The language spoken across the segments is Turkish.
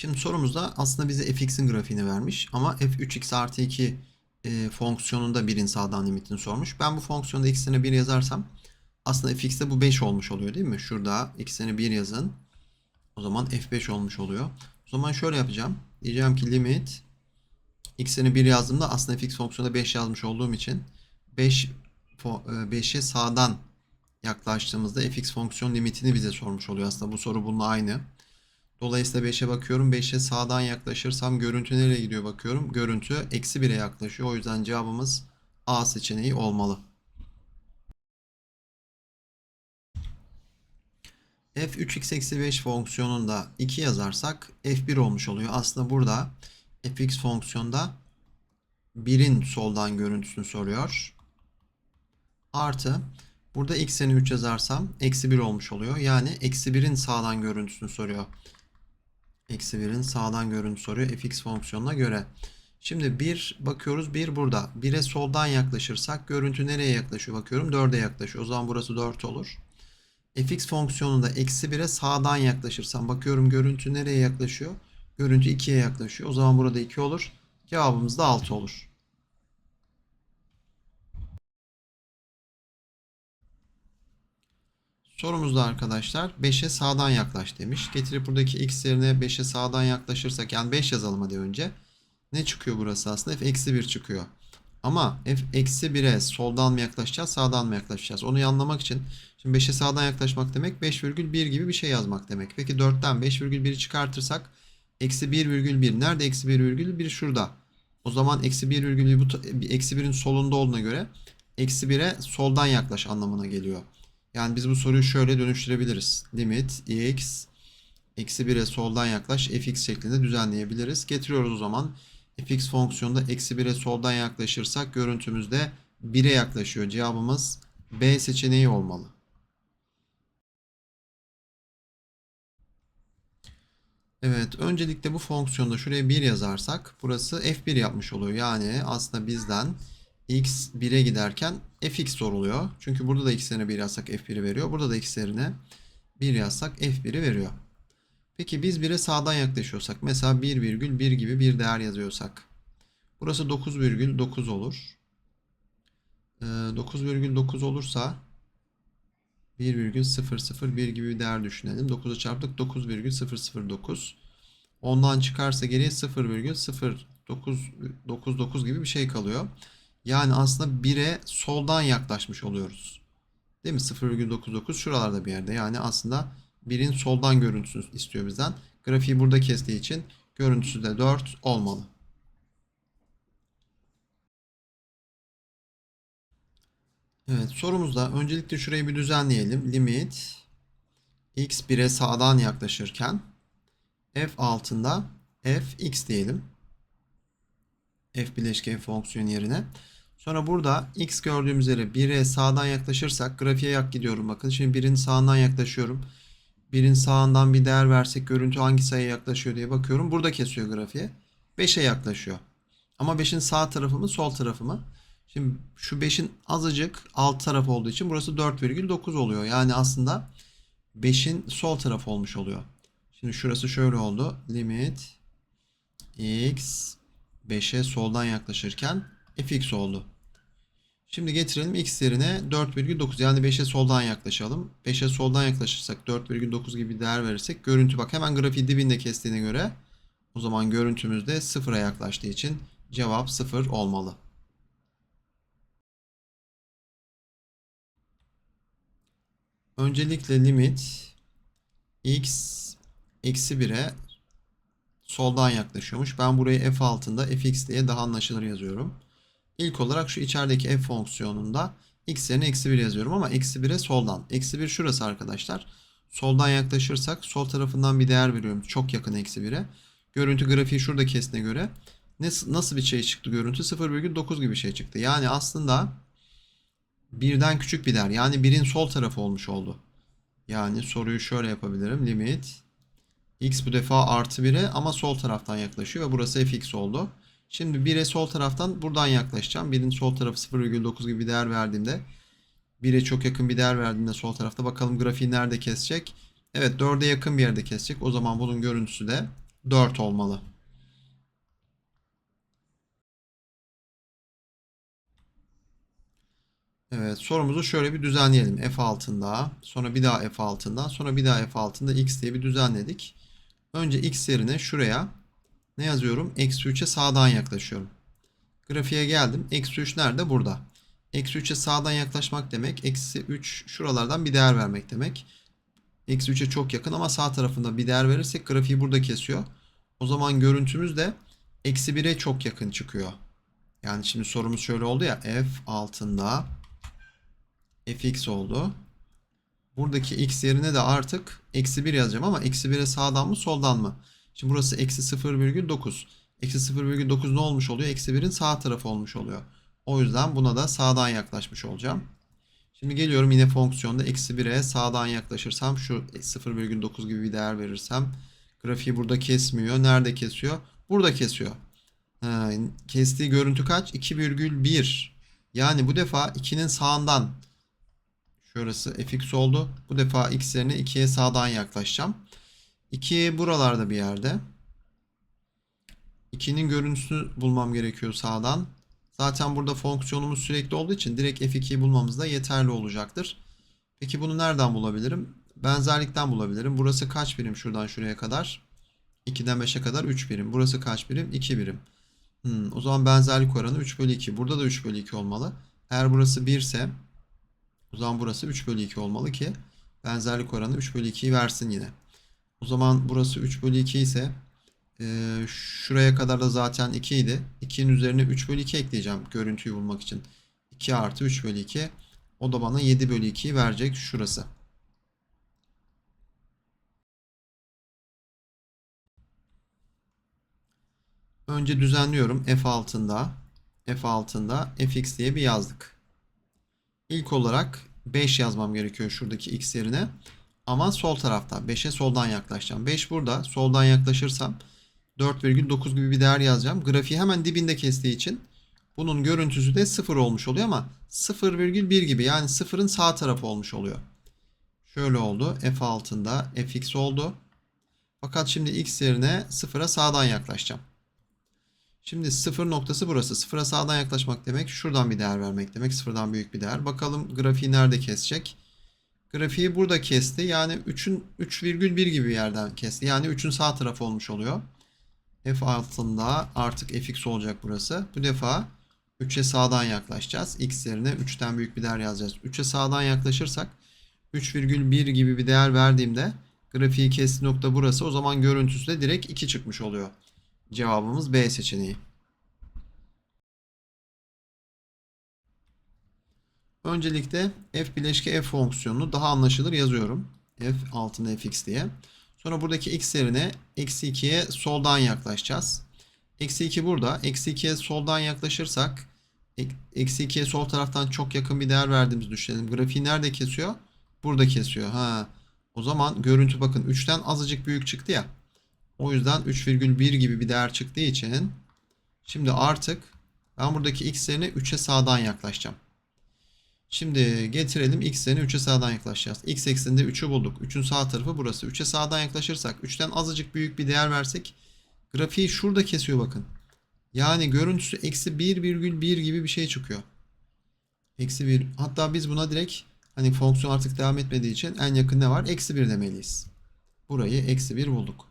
Şimdi sorumuzda aslında bize fx'in grafiğini vermiş ama f3x artı 2 e, fonksiyonunda birin sağdan limitini sormuş. Ben bu fonksiyonda x'ine 1 yazarsam aslında fx'te bu 5 olmuş oluyor değil mi? Şurada x'ine 1 yazın. O zaman f5 olmuş oluyor. O zaman şöyle yapacağım. Diyeceğim ki limit x'ine 1 yazdığımda aslında fx fonksiyonda 5 yazmış olduğum için 5 5'e sağdan yaklaştığımızda fx fonksiyon limitini bize sormuş oluyor. Aslında bu soru bununla aynı. Dolayısıyla 5'e bakıyorum. 5'e sağdan yaklaşırsam görüntü nereye gidiyor bakıyorum. Görüntü eksi 1'e yaklaşıyor. O yüzden cevabımız A seçeneği olmalı. f3x eksi 5 fonksiyonunda 2 yazarsak f1 olmuş oluyor. Aslında burada fx fonksiyonda 1'in soldan görüntüsünü soruyor. Artı burada x'ini 3 yazarsam eksi 1 olmuş oluyor. Yani eksi 1'in sağdan görüntüsünü soruyor. Eksi 1'in sağdan görüntü soruyor fx fonksiyonuna göre. Şimdi 1 bakıyoruz 1 burada. 1'e soldan yaklaşırsak görüntü nereye yaklaşıyor bakıyorum 4'e yaklaşıyor. O zaman burası 4 olur. fx fonksiyonunda eksi 1'e sağdan yaklaşırsam bakıyorum görüntü nereye yaklaşıyor? Görüntü 2'ye yaklaşıyor. O zaman burada 2 olur. Cevabımız da 6 olur. Sorumuzda arkadaşlar 5'e sağdan yaklaş demiş. Getirip buradaki x yerine 5'e sağdan yaklaşırsak yani 5 yazalım hadi önce. Ne çıkıyor burası aslında? f eksi 1 çıkıyor. Ama f eksi 1'e soldan mı yaklaşacağız sağdan mı yaklaşacağız? Onu anlamak için şimdi 5'e sağdan yaklaşmak demek 5,1 gibi bir şey yazmak demek. Peki 4'ten 5,1'i çıkartırsak eksi 1,1 nerede eksi 1,1 şurada. O zaman eksi 1,1 bu eksi 1'in solunda olduğuna göre eksi 1'e soldan yaklaş anlamına geliyor. Yani biz bu soruyu şöyle dönüştürebiliriz. Limit x eksi 1'e soldan yaklaş fx şeklinde düzenleyebiliriz. Getiriyoruz o zaman. fx fonksiyonunda eksi 1'e soldan yaklaşırsak görüntümüzde 1'e yaklaşıyor. Cevabımız B seçeneği olmalı. Evet, öncelikle bu fonksiyonda şuraya 1 yazarsak burası f1 yapmış oluyor. Yani aslında bizden x 1'e giderken fx soruluyor. Çünkü burada da x yerine 1 yazsak f1'i veriyor. Burada da x yerine 1 yazsak f1'i veriyor. Peki biz 1'e sağdan yaklaşıyorsak mesela 1,1 gibi bir değer yazıyorsak burası 9,9 olur. Ee, 9,9 olursa 1,001 gibi bir değer düşünelim. 9'u çarptık 9,009. Ondan çıkarsa geriye 0,0999 gibi bir şey kalıyor. Yani aslında 1'e soldan yaklaşmış oluyoruz. Değil mi? 0,99 şuralarda bir yerde. Yani aslında 1'in soldan görüntüsünü istiyor bizden. Grafiği burada kestiği için görüntüsü de 4 olmalı. Evet sorumuzda öncelikle şurayı bir düzenleyelim. Limit x 1'e sağdan yaklaşırken f altında f x diyelim. F bileşken fonksiyon yerine. Sonra burada x gördüğümüz yere 1'e sağdan yaklaşırsak grafiğe yak gidiyorum bakın. Şimdi 1'in sağından yaklaşıyorum. 1'in sağından bir değer versek görüntü hangi sayıya yaklaşıyor diye bakıyorum. Burada kesiyor grafiğe. 5'e yaklaşıyor. Ama 5'in sağ tarafı mı sol tarafı mı? Şimdi şu 5'in azıcık alt tarafı olduğu için burası 4,9 oluyor. Yani aslında 5'in sol tarafı olmuş oluyor. Şimdi şurası şöyle oldu. Limit x 5'e soldan yaklaşırken fx oldu. Şimdi getirelim x yerine 4,9 yani 5'e soldan yaklaşalım. 5'e soldan yaklaşırsak 4,9 gibi bir değer verirsek görüntü bak hemen grafiği dibinde kestiğine göre o zaman görüntümüz de 0'a yaklaştığı için cevap 0 olmalı. Öncelikle limit x eksi 1'e soldan yaklaşıyormuş. Ben burayı f altında fx diye daha anlaşılır yazıyorum. İlk olarak şu içerideki f fonksiyonunda x yerine eksi 1 yazıyorum ama eksi 1'e soldan. Eksi 1 şurası arkadaşlar. Soldan yaklaşırsak sol tarafından bir değer veriyorum. Çok yakın eksi 1'e. Görüntü grafiği şurada kesine göre nasıl bir şey çıktı görüntü? 0,9 gibi şey çıktı. Yani aslında birden küçük bir değer. Yani birin sol tarafı olmuş oldu. Yani soruyu şöyle yapabilirim. Limit x bu defa artı 1'e ama sol taraftan yaklaşıyor ve burası fx oldu. Şimdi 1'e sol taraftan buradan yaklaşacağım. 1'in sol tarafı 0,9 gibi bir değer verdiğimde 1'e çok yakın bir değer verdiğimde sol tarafta bakalım grafiği nerede kesecek. Evet 4'e yakın bir yerde kesecek. O zaman bunun görüntüsü de 4 olmalı. Evet sorumuzu şöyle bir düzenleyelim. F altında sonra bir daha F altında sonra bir daha F altında x diye bir düzenledik. Önce x yerine şuraya ne yazıyorum? Eksi 3'e sağdan yaklaşıyorum. Grafiğe geldim. Eksi 3 nerede? Burada. Eksi 3'e sağdan yaklaşmak demek. Eksi 3 şuralardan bir değer vermek demek. Eksi 3'e çok yakın ama sağ tarafında bir değer verirsek grafiği burada kesiyor. O zaman görüntümüz de eksi 1'e çok yakın çıkıyor. Yani şimdi sorumuz şöyle oldu ya. F altında fx oldu. Buradaki x yerine de artık eksi 1 yazacağım ama eksi 1'e sağdan mı soldan mı? Şimdi burası eksi 0,9. Eksi 0,9 ne olmuş oluyor? Eksi 1'in sağ tarafı olmuş oluyor. O yüzden buna da sağdan yaklaşmış olacağım. Şimdi geliyorum yine fonksiyonda eksi 1'e sağdan yaklaşırsam şu 0,9 gibi bir değer verirsem grafiği burada kesmiyor. Nerede kesiyor? Burada kesiyor. Ha, kestiği görüntü kaç? 2,1. Yani bu defa 2'nin sağından şurası fx oldu. Bu defa x yerine 2'ye sağdan yaklaşacağım. 2 buralarda bir yerde. 2'nin görüntüsünü bulmam gerekiyor sağdan. Zaten burada fonksiyonumuz sürekli olduğu için direkt f2'yi bulmamız da yeterli olacaktır. Peki bunu nereden bulabilirim? Benzerlikten bulabilirim. Burası kaç birim şuradan şuraya kadar? 2'den 5'e kadar 3 birim. Burası kaç birim? 2 birim. Hmm, o zaman benzerlik oranı 3 bölü 2. Burada da 3 bölü 2 olmalı. Eğer burası 1 ise o zaman burası 3 bölü 2 olmalı ki benzerlik oranı 3 bölü 2'yi versin yine. O zaman burası 3 bölü 2 ise e, şuraya kadar da zaten 2 idi. 2'nin üzerine 3 bölü 2 ekleyeceğim görüntüyü bulmak için. 2 artı 3 bölü 2 o da bana 7 bölü 2'yi verecek şurası. Önce düzenliyorum f altında f altında fx diye bir yazdık. İlk olarak 5 yazmam gerekiyor şuradaki x yerine. Ama sol tarafta 5'e soldan yaklaşacağım. 5 burada soldan yaklaşırsam 4,9 gibi bir değer yazacağım. Grafiği hemen dibinde kestiği için bunun görüntüsü de 0 olmuş oluyor ama 0,1 gibi yani 0'ın sağ tarafı olmuş oluyor. Şöyle oldu. F altında fx oldu. Fakat şimdi x yerine 0'a sağdan yaklaşacağım. Şimdi sıfır noktası burası. Sıfıra sağdan yaklaşmak demek şuradan bir değer vermek demek. Sıfırdan büyük bir değer. Bakalım grafiği nerede kesecek? Grafiği burada kesti. Yani 3'ün 3,1 gibi bir yerden kesti. Yani 3'ün sağ tarafı olmuş oluyor. F altında artık fx olacak burası. Bu defa 3'e sağdan yaklaşacağız. X yerine 3'ten büyük bir değer yazacağız. 3'e sağdan yaklaşırsak 3,1 gibi bir değer verdiğimde grafiği kesti nokta burası. O zaman görüntüsü de direkt 2 çıkmış oluyor. Cevabımız B seçeneği. Öncelikle f bileşke f fonksiyonunu daha anlaşılır yazıyorum. f altında fx diye. Sonra buradaki x yerine eksi 2'ye soldan yaklaşacağız. Eksi 2 burada. Eksi 2'ye soldan yaklaşırsak eksi 2'ye sol taraftan çok yakın bir değer verdiğimizi düşünelim. Grafiği nerede kesiyor? Burada kesiyor. Ha. O zaman görüntü bakın 3'ten azıcık büyük çıktı ya. O yüzden 3,1 gibi bir değer çıktığı için şimdi artık ben buradaki x yerine 3'e sağdan yaklaşacağım. Şimdi getirelim x yerine 3'e sağdan yaklaşacağız. x ekseninde 3'ü bulduk. 3'ün sağ tarafı burası. 3'e sağdan yaklaşırsak 3'ten azıcık büyük bir değer versek grafiği şurada kesiyor bakın. Yani görüntüsü eksi 1,1 gibi bir şey çıkıyor. Eksi 1. Hatta biz buna direkt hani fonksiyon artık devam etmediği için en yakın ne var? Eksi 1 demeliyiz. Burayı eksi 1 bulduk.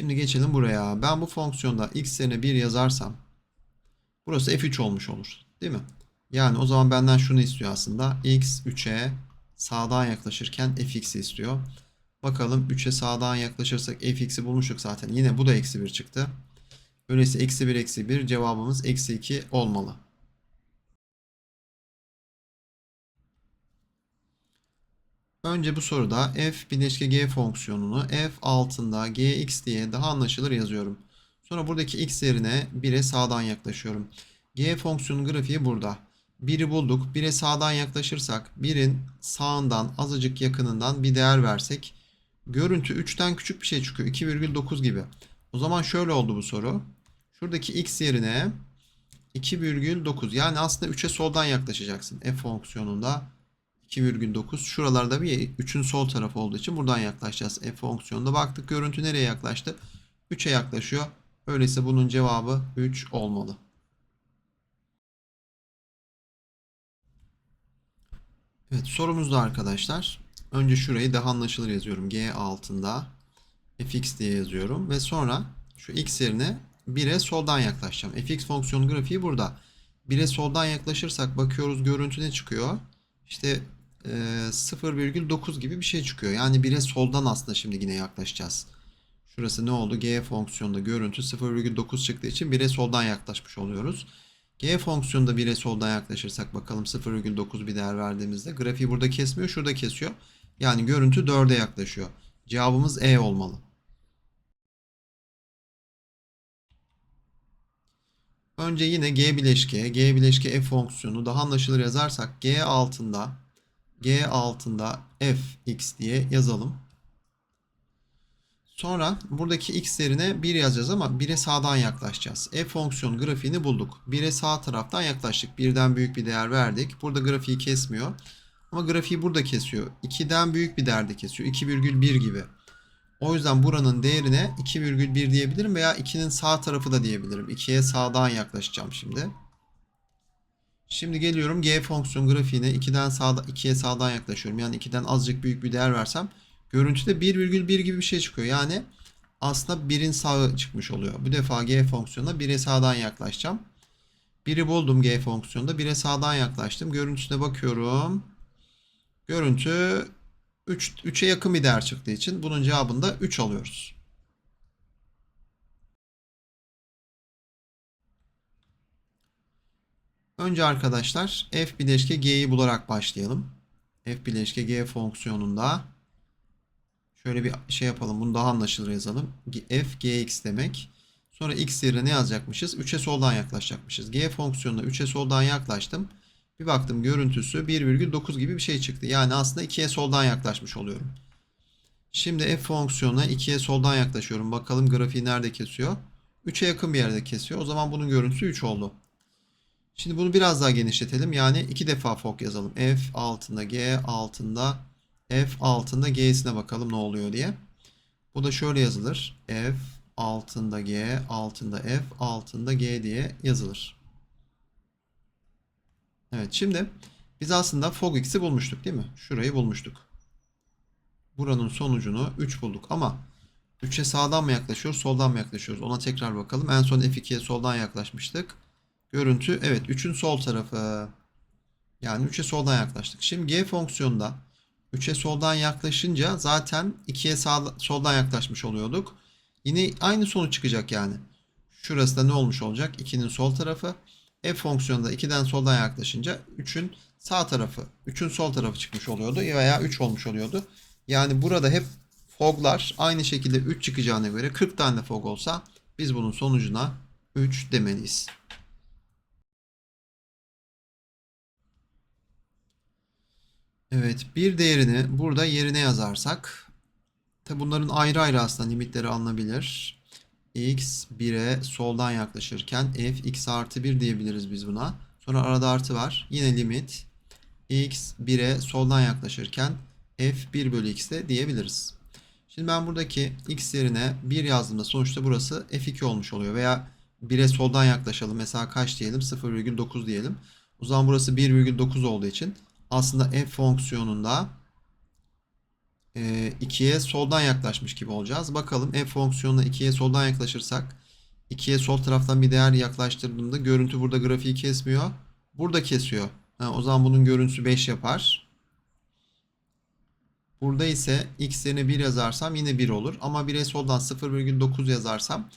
Şimdi geçelim buraya. Ben bu fonksiyonda x yerine 1 yazarsam burası f3 olmuş olur. Değil mi? Yani o zaman benden şunu istiyor aslında. x 3'e sağdan yaklaşırken fx'i istiyor. Bakalım 3'e sağdan yaklaşırsak fx'i bulmuştuk zaten. Yine bu da eksi 1 çıktı. Öyleyse eksi 1 eksi 1 cevabımız eksi 2 olmalı. Önce bu soruda f bileşke g fonksiyonunu f altında gx diye daha anlaşılır yazıyorum. Sonra buradaki x yerine 1'e sağdan yaklaşıyorum. g fonksiyonun grafiği burada. 1'i bulduk. 1'e sağdan yaklaşırsak 1'in sağından azıcık yakınından bir değer versek görüntü 3'ten küçük bir şey çıkıyor. 2,9 gibi. O zaman şöyle oldu bu soru. Şuradaki x yerine 2,9 yani aslında 3'e soldan yaklaşacaksın f fonksiyonunda 2,9. Şuralarda bir 3'ün sol tarafı olduğu için buradan yaklaşacağız. F fonksiyonunda baktık görüntü nereye yaklaştı? 3'e yaklaşıyor. Öyleyse bunun cevabı 3 olmalı. Evet sorumuzda arkadaşlar. Önce şurayı daha anlaşılır yazıyorum. G altında fx diye yazıyorum. Ve sonra şu x yerine 1'e soldan yaklaşacağım. fx fonksiyon grafiği burada. 1'e soldan yaklaşırsak bakıyoruz görüntü ne çıkıyor? İşte e, 0,9 gibi bir şey çıkıyor. Yani 1'e soldan aslında şimdi yine yaklaşacağız. Şurası ne oldu? G fonksiyonunda görüntü 0,9 çıktığı için 1'e soldan yaklaşmış oluyoruz. G fonksiyonunda 1'e soldan yaklaşırsak bakalım 0,9 bir değer verdiğimizde grafiği burada kesmiyor, şurada kesiyor. Yani görüntü 4'e yaklaşıyor. Cevabımız E olmalı. Önce yine G bileşke, G bileşke F fonksiyonu daha anlaşılır yazarsak G altında G altında f x diye yazalım. Sonra buradaki x yerine 1 yazacağız ama 1'e sağdan yaklaşacağız. F fonksiyon grafiğini bulduk. 1'e sağ taraftan yaklaştık. 1'den büyük bir değer verdik. Burada grafiği kesmiyor. Ama grafiği burada kesiyor. 2'den büyük bir değerde kesiyor. 2,1 gibi. O yüzden buranın değerine 2,1 diyebilirim veya 2'nin sağ tarafı da diyebilirim. 2'ye sağdan yaklaşacağım şimdi. Şimdi geliyorum G fonksiyon grafiğine 2'den sağda 2'ye sağdan yaklaşıyorum. Yani 2'den azıcık büyük bir değer versem görüntüde 1,1 gibi bir şey çıkıyor. Yani aslında 1'in sağı çıkmış oluyor. Bu defa G fonksiyonuna 1'e sağdan yaklaşacağım. 1'i buldum G fonksiyonunda. 1'e sağdan yaklaştım. Görüntüsüne bakıyorum. Görüntü 3, 3'e yakın bir değer çıktığı için bunun cevabında 3 alıyoruz. Önce arkadaşlar f bileşke g'yi bularak başlayalım. f bileşke g fonksiyonunda şöyle bir şey yapalım. Bunu daha anlaşılır yazalım. f gx demek. Sonra x yerine ne yazacakmışız? 3'e soldan yaklaşacakmışız. g fonksiyonuna 3'e soldan yaklaştım. Bir baktım görüntüsü 1,9 gibi bir şey çıktı. Yani aslında 2'ye soldan yaklaşmış oluyorum. Şimdi f fonksiyonuna 2'ye soldan yaklaşıyorum. Bakalım grafiği nerede kesiyor? 3'e yakın bir yerde kesiyor. O zaman bunun görüntüsü 3 oldu. Şimdi bunu biraz daha genişletelim. Yani iki defa fok yazalım. F altında G altında F altında G'sine bakalım ne oluyor diye. Bu da şöyle yazılır. F altında G altında F altında G diye yazılır. Evet şimdi biz aslında fog x'i bulmuştuk değil mi? Şurayı bulmuştuk. Buranın sonucunu 3 bulduk ama 3'e sağdan mı yaklaşıyoruz soldan mı yaklaşıyoruz? Ona tekrar bakalım. En son F2'ye soldan yaklaşmıştık. Görüntü evet 3'ün sol tarafı. Yani 3'e soldan yaklaştık. Şimdi G fonksiyonunda 3'e soldan yaklaşınca zaten 2'ye sağ, soldan yaklaşmış oluyorduk. Yine aynı sonuç çıkacak yani. Şurası da ne olmuş olacak? 2'nin sol tarafı. F fonksiyonunda 2'den soldan yaklaşınca 3'ün sağ tarafı, 3'ün sol tarafı çıkmış oluyordu veya 3 olmuş oluyordu. Yani burada hep foglar aynı şekilde 3 çıkacağına göre 40 tane fog olsa biz bunun sonucuna 3 demeliyiz. Evet bir değerini burada yerine yazarsak tabi bunların ayrı ayrı aslında limitleri alınabilir. x 1'e soldan yaklaşırken f x artı 1 diyebiliriz biz buna. Sonra arada artı var. Yine limit x 1'e soldan yaklaşırken f 1 bölü x de diyebiliriz. Şimdi ben buradaki x yerine 1 yazdığımda sonuçta burası f2 olmuş oluyor. Veya 1'e soldan yaklaşalım. Mesela kaç diyelim? 0,9 diyelim. O zaman burası 1,9 olduğu için aslında f fonksiyonunda 2'ye soldan yaklaşmış gibi olacağız. Bakalım f fonksiyonuna 2'ye soldan yaklaşırsak 2'ye sol taraftan bir değer yaklaştırdığımda görüntü burada grafiği kesmiyor. Burada kesiyor. Ha, o zaman bunun görüntüsü 5 yapar. Burada ise x yerine 1 yazarsam yine 1 olur. Ama 1'e soldan 0,9 yazarsam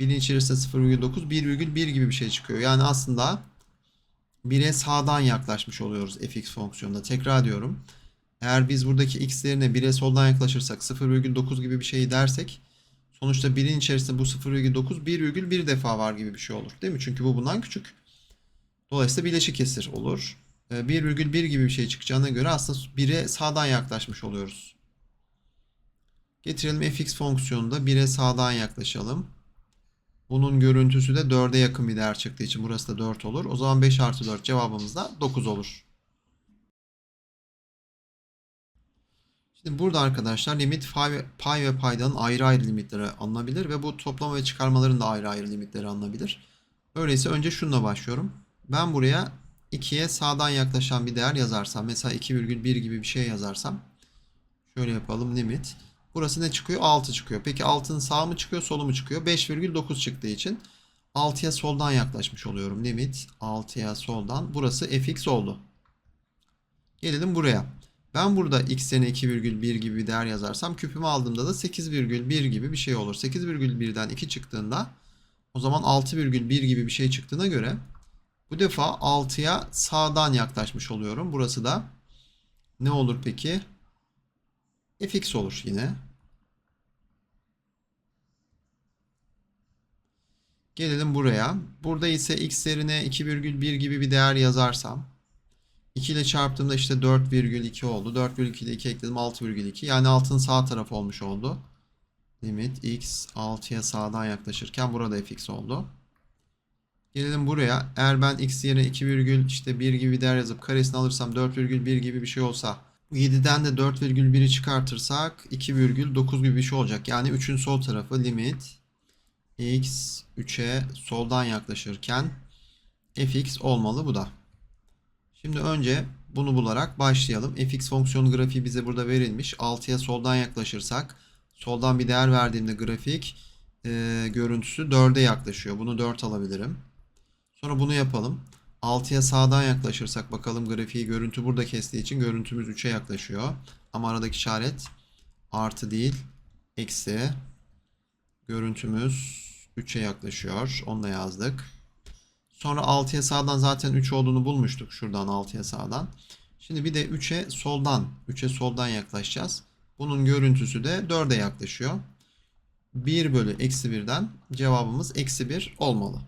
1'in içerisinde 0,9 1,1 gibi bir şey çıkıyor. Yani aslında 1'e sağdan yaklaşmış oluyoruz fx fonksiyonunda. Tekrar diyorum. Eğer biz buradaki x yerine 1'e soldan yaklaşırsak 0,9 gibi bir şey dersek sonuçta 1'in içerisinde bu 0,9 1,1 defa var gibi bir şey olur. Değil mi? Çünkü bu bundan küçük. Dolayısıyla bileşik kesir olur. 1,1 Ee, gibi bir şey çıkacağına göre aslında 1'e sağdan yaklaşmış oluyoruz. Getirelim fx fonksiyonunda 1'e sağdan yaklaşalım. Bunun görüntüsü de 4'e yakın bir değer çıktığı için burası da 4 olur. O zaman 5 artı 4 cevabımız da 9 olur. Şimdi burada arkadaşlar limit pay ve, pay ve paydanın ayrı ayrı limitleri alınabilir ve bu toplama ve çıkarmaların da ayrı ayrı limitleri alınabilir. Öyleyse önce şununla başlıyorum. Ben buraya 2'ye sağdan yaklaşan bir değer yazarsam mesela 2,1 gibi bir şey yazarsam şöyle yapalım limit. Burası ne çıkıyor? 6 çıkıyor. Peki 6'nın sağ mı çıkıyor solu mu çıkıyor? 5,9 çıktığı için 6'ya soldan yaklaşmış oluyorum. Limit 6'ya soldan. Burası fx oldu. Gelelim buraya. Ben burada x yerine 2,1 gibi bir değer yazarsam küpümü aldığımda da 8,1 gibi bir şey olur. 8,1'den 2 çıktığında o zaman 6,1 gibi bir şey çıktığına göre bu defa 6'ya sağdan yaklaşmış oluyorum. Burası da ne olur peki? fx olur yine. Gelelim buraya. Burada ise x yerine 2,1 gibi bir değer yazarsam 2 ile çarptığımda işte 4,2 oldu. 4,2 ile 2 ekledim 6,2. Yani altın sağ tarafı olmuş oldu. Limit x 6'ya sağdan yaklaşırken burada fx oldu. Gelelim buraya. Eğer ben x yerine 2, virgül işte 1 gibi bir değer yazıp karesini alırsam 4,1 gibi bir şey olsa bu 7'den de 4,1'i çıkartırsak 2,9 gibi bir şey olacak. Yani 3'ün sol tarafı limit x 3'e soldan yaklaşırken fx olmalı bu da. Şimdi önce bunu bularak başlayalım. fx fonksiyonu grafiği bize burada verilmiş. 6'ya soldan yaklaşırsak soldan bir değer verdiğimde grafik e, görüntüsü 4'e yaklaşıyor. Bunu 4 alabilirim. Sonra bunu yapalım. 6'ya sağdan yaklaşırsak bakalım grafiği görüntü burada kestiği için görüntümüz 3'e yaklaşıyor. Ama aradaki işaret artı değil eksi. Görüntümüz 3'e yaklaşıyor. Onu da yazdık. Sonra 6'ya sağdan zaten 3 olduğunu bulmuştuk. Şuradan 6'ya sağdan. Şimdi bir de 3'e soldan, 3'e soldan yaklaşacağız. Bunun görüntüsü de 4'e yaklaşıyor. 1 bölü eksi 1'den cevabımız eksi 1 olmalı.